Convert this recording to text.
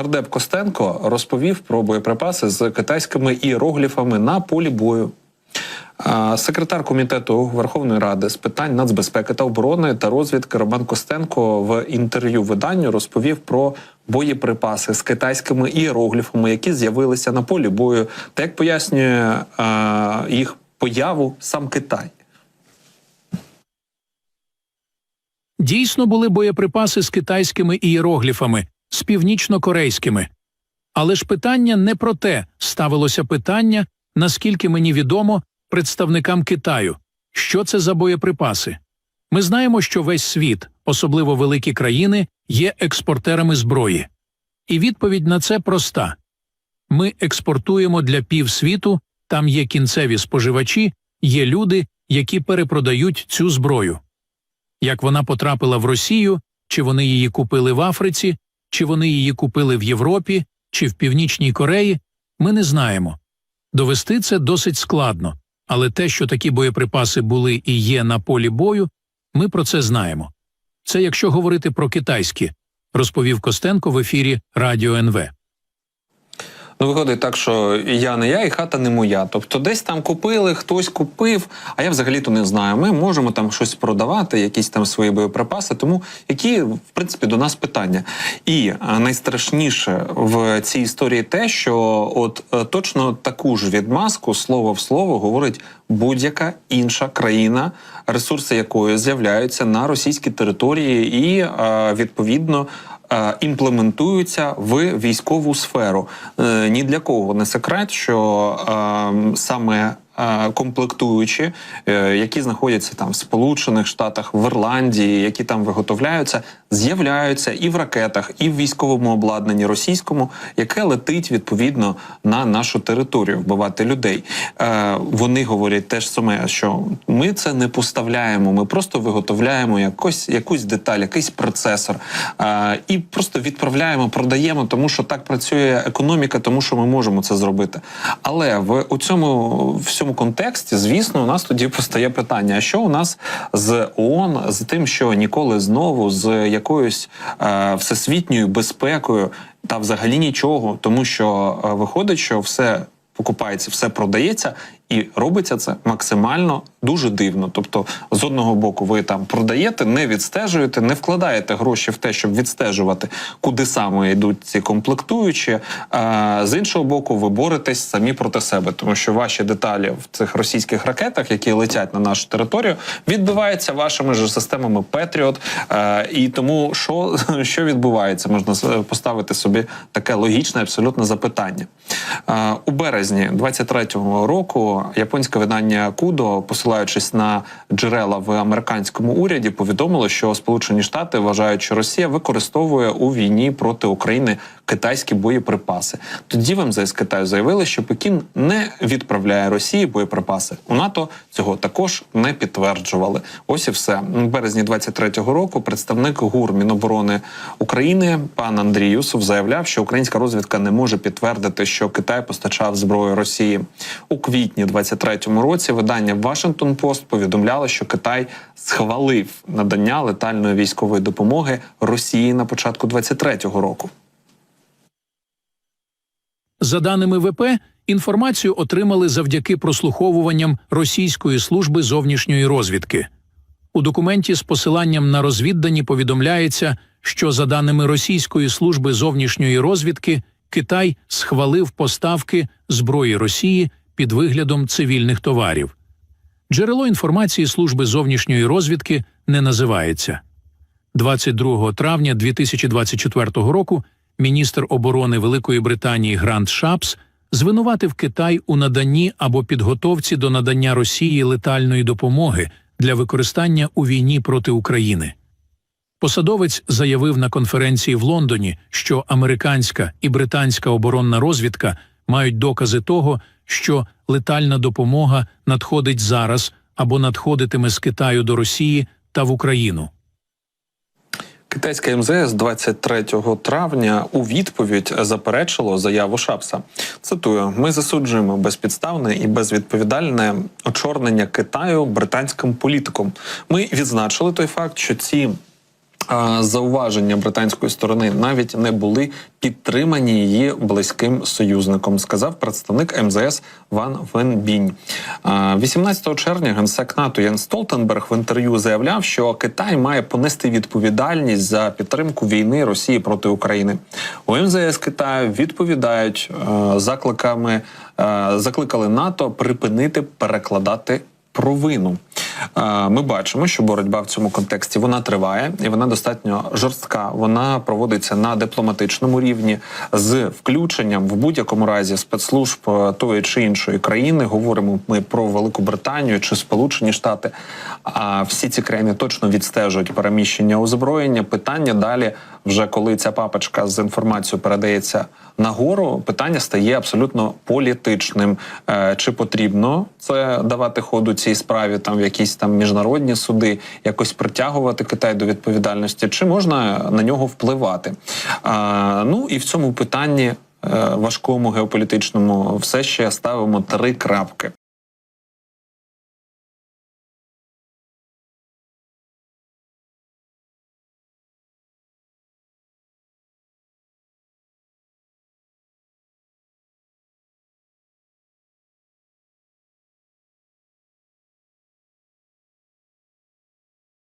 нардеп Костенко розповів про боєприпаси з китайськими іерогліфами на полі бою. Секретар комітету Верховної Ради з питань нацбезпеки та оборони та розвідки Роман Костенко в інтерв'ю виданню розповів про боєприпаси з китайськими іерогліфами, які з'явилися на полі бою, та як пояснює їх появу сам Китай. Дійсно були боєприпаси з китайськими ієрогліфами, з північно-корейськими. Але ж питання не про те ставилося питання, наскільки мені відомо, представникам Китаю, що це за боєприпаси. Ми знаємо, що весь світ, особливо великі країни, є експортерами зброї. І відповідь на це проста ми експортуємо для півсвіту, там є кінцеві споживачі, є люди, які перепродають цю зброю як вона потрапила в Росію, чи вони її купили в Африці, чи вони її купили в Європі, чи в Північній Кореї, ми не знаємо. Довести це досить складно, але те, що такі боєприпаси були і є на полі бою, ми про це знаємо. Це якщо говорити про китайські, розповів Костенко в ефірі Радіо НВ. Ну, виходить так, що я не я, і хата не моя. Тобто, десь там купили, хтось купив, а я взагалі-то не знаю. Ми можемо там щось продавати, якісь там свої боєприпаси. Тому які в принципі до нас питання. І найстрашніше в цій історії те, що от е, точно таку ж відмазку слово в слово говорить будь-яка інша країна, ресурси якої з'являються на російській території, і е, відповідно е, імплементуються в військову сферу. Е, Ні для кого не секрет, що е, саме е, комплектуючі, е, які знаходяться там в Сполучених Штатах, в Ірландії, які там виготовляються, з'являються і в ракетах, і в військовому обладнанні російському, яке летить відповідно на нашу територію, вбивати людей. Е, Вони говорять те ж саме, що ми це не поставляємо, ми просто виготовляємо якось якусь деталь, якийсь процесор е, і просто відправляємо, продаємо, тому що так працює економіка, тому що ми можемо це зробити. Але в у цьому всьому контексті, звісно, у нас тоді постає питання: а що у нас з ООН, з тим, що ніколи знову з якоюсь е, всесвітньою безпекою та взагалі нічого, тому що е, виходить, що все покупається, все продається, і робиться це максимально дуже дивно. Тобто, з одного боку, ви там продаєте, не відстежуєте, не вкладаєте гроші в те, щоб відстежувати, куди саме йдуть ці комплектуючі. А з іншого боку, ви боретесь самі проти себе, тому що ваші деталі в цих російських ракетах, які летять на нашу територію, відбиваються вашими ж системами Петріот. І тому що, що відбувається, можна поставити собі таке логічне абсолютно запитання. У березні 23-го року японське видання Кудо, посилаючись на джерела в американському уряді, повідомило, що Сполучені Штати вважають, що Росія використовує у війні проти України китайські боєприпаси. Тоді в МЗС Китаю заявили, що Пекін не відправляє Росії боєприпаси. У НАТО цього також не підтверджували. Ось і все. У березні 23-го року представник ГУР Міноборони України пан Андрій Юсов заявляв, що українська розвідка не може підтвердити, що Китай постачав зброю Росії у квітні 23-му році. Видання Вашингтон Пост повідомляло, що Китай схвалив надання летальної військової допомоги Росії на початку 23-го року. За даними ВП, інформацію отримали завдяки прослуховуванням Російської служби зовнішньої розвідки. У документі з посиланням на розвіддані повідомляється, що за даними Російської служби зовнішньої розвідки Китай схвалив поставки зброї Росії під виглядом цивільних товарів. Джерело інформації служби зовнішньої розвідки не називається. 22 травня 2024 року міністр оборони Великої Британії Грант Шапс звинуватив Китай у наданні або підготовці до надання Росії летальної допомоги для використання у війні проти України. Посадовець заявив на конференції в Лондоні, що американська і британська оборонна розвідка мають докази того, що летальна допомога надходить зараз або надходитиме з Китаю до Росії та в Україну. Китайське МЗС 23 травня у відповідь заперечило заяву Шапса. Цитую: ми засуджуємо безпідставне і безвідповідальне очорнення Китаю британським політиком. Ми відзначили той факт, що ці зауваження британської сторони навіть не були підтримані її близьким союзником, сказав представник МЗС Ван Венбінь. А, 18 червня генсек НАТО Ян Столтенберг в інтерв'ю заявляв, що Китай має понести відповідальність за підтримку війни Росії проти України. У МЗС Китаю відповідають закликами, закликали НАТО припинити перекладати провину. Ми бачимо, що боротьба в цьому контексті вона триває і вона достатньо жорстка. Вона проводиться на дипломатичному рівні з включенням в будь-якому разі спецслужб е, тої чи іншої країни. Говоримо ми про Велику Британію чи Сполучені Штати. А всі ці країни точно відстежують переміщення озброєння. Питання далі, вже коли ця папочка з інформацією передається нагору, питання стає абсолютно політичним. Е, Чи потрібно це давати ходу цій справі, там в якісь там міжнародні суди, якось притягувати Китай до відповідальності, чи можна на нього впливати? А, ну і в цьому питанні. е, Важкому геополітичному все ще ставимо три крапки.